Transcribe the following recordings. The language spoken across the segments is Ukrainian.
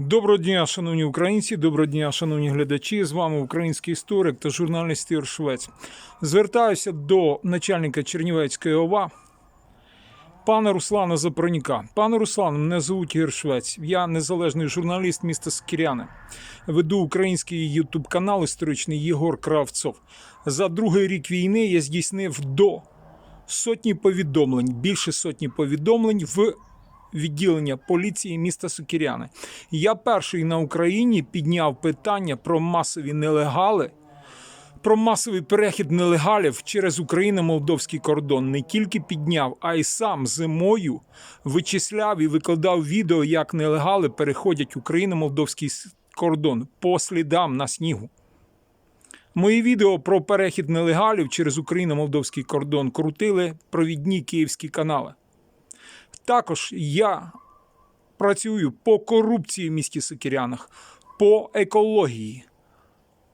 Доброго дня, шановні українці, доброго дня, шановні глядачі. З вами український історик та журналіст Ігор Швець. Звертаюся до начальника Чернівецької ОВА, пана Руслана Запроніка. Пане Руслан, мене звуть Ігор Швець. Я незалежний журналіст міста Скіряни. Веду український ютуб канал історичний Єгор Кравцов. За другий рік війни я здійснив до сотні повідомлень, більше сотні повідомлень в відділення поліції міста Сокіряни. Я перший на Україні підняв питання про масові нелегали. Про масовий перехід нелегалів через Україно-молдовський кордон не тільки підняв, а й сам зимою вичисляв і викладав відео, як нелегали переходять Україно-молдовський кордон по слідам на снігу. Мої відео про перехід нелегалів через Україно-молдовський кордон крутили провідні київські канали. Також я працюю по корупції в місті Сокірянах, по екології,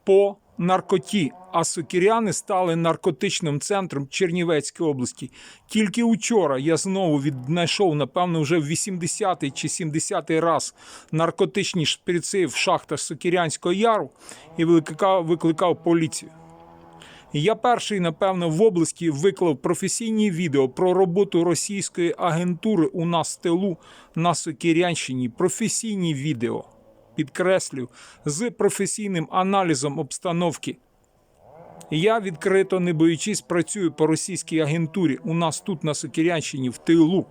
по наркоті. А сокіряни стали наркотичним центром Чернівецької області. Тільки учора я знову віднайшов, напевно, вже в 80-й чи 70-й раз наркотичні шприци в шахтах Сокірянського яру і викликав, викликав поліцію. Я перший, напевно, в області виклав професійні відео про роботу російської агентури у нас в тилу на Сокірянщині. Професійні відео, підкреслю, з професійним аналізом обстановки. Я відкрито, не боючись, працюю по російській агентурі у нас тут на Сокірянщині в тилу.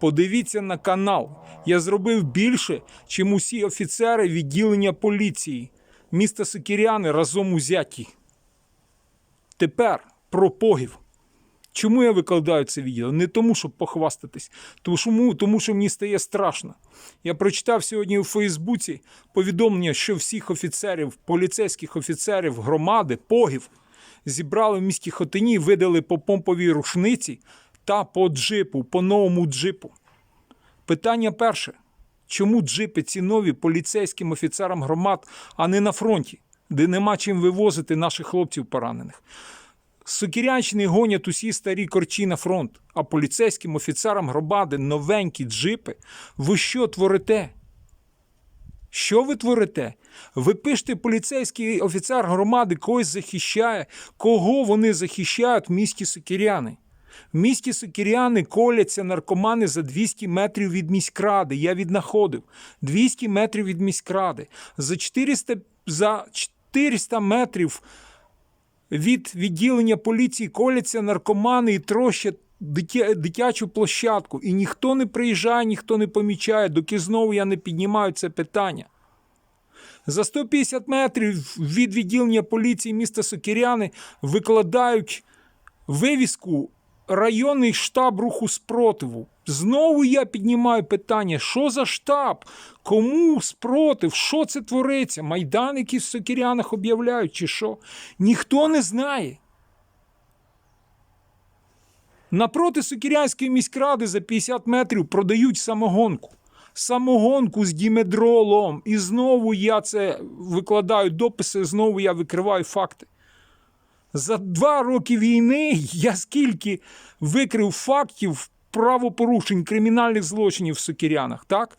Подивіться на канал. Я зробив більше, чим усі офіцери відділення поліції міста Сокіряни разом узяті. Тепер про погів. Чому я викладаю це відео? Не тому, щоб похвастатись, тому тому що мені стає страшно. Я прочитав сьогодні у Фейсбуці повідомлення, що всіх офіцерів, поліцейських офіцерів громади, погів, зібрали в місті Хотині, видали по помповій рушниці та по джипу, по новому джипу. Питання перше: чому джипи ці нові поліцейським офіцерам громад, а не на фронті, де нема чим вивозити наших хлопців поранених? Сокірянщини гонять усі старі корчі на фронт, а поліцейським офіцерам громади новенькі джипи. Ви що творите? Що ви творите? Ви пишете, поліцейський офіцер громади когось захищає. Кого вони захищають в місті Сокіряни? В місті Сокіряни коляться наркомани за 200 метрів від міськради. Я віднаходив 200 метрів від міськради. За 400, за 400 метрів від відділення поліції коляться наркомани і трощать дитячу площадку. І ніхто не приїжджає, ніхто не помічає, доки знову я не піднімаю це питання. За 150 метрів від відділення поліції міста Сокіряни викладають вивіску районний штаб руху спротиву. Знову я піднімаю питання, що за штаб? Кому спротив? Що це твориться? Майдан, який в Сокірянах об'являють, чи що? Ніхто не знає. Напроти Сокірянської міськради за 50 метрів продають самогонку. Самогонку з дімедролом. І знову я це викладаю дописи, знову я викриваю факти. За два роки війни я скільки викрив фактів правопорушень, кримінальних злочинів в Сокірянах, так?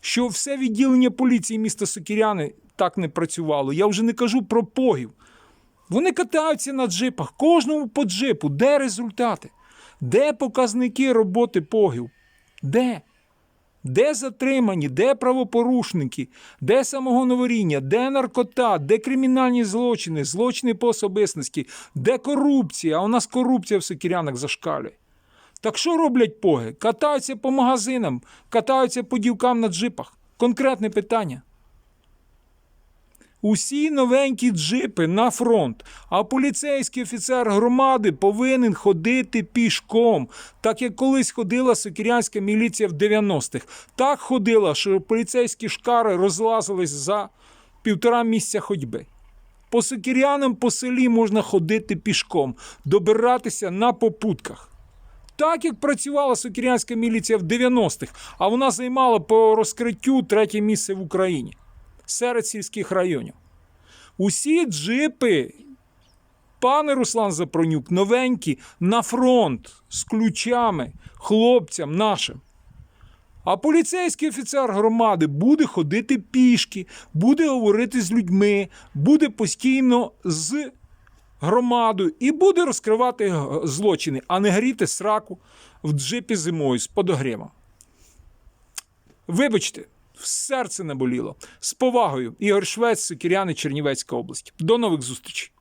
Що все відділення поліції міста Сокіряни так не працювало. Я вже не кажу про погів. Вони катаються на джипах, кожному по джипу. Де результати? Де показники роботи погів? Де? Де затримані, де правопорушники, де самогоноворіння, де наркота, де кримінальні злочини, злочини по особистості, де корупція? А у нас корупція в Сокірянах зашкалює. Так що роблять поги? Катаються по магазинам, катаються по дівкам на джипах. Конкретне питання. Усі новенькі джипи на фронт, а поліцейський офіцер громади повинен ходити пішком, так як колись ходила сокірянська міліція в 90-х. Так ходила, що поліцейські шкари розлазились за півтора місця ходьби. По сокірянам по селі можна ходити пішком, добиратися на попутках. Так як працювала сокірянська міліція в 90-х, а вона займала по розкриттю третє місце в Україні серед сільських районів. Усі джипи, пане Руслан Запронюк, новенькі на фронт з ключами хлопцям нашим. А поліцейський офіцер громади буде ходити пішки, буде говорити з людьми, буде постійно з громадою і буде розкривати злочини, а не гріти сраку в джипі зимою з подогрівом. Вибачте, в серце наболіло. З повагою, Ігор Швець, Кіряни, Чернівецька область. До нових зустрічей.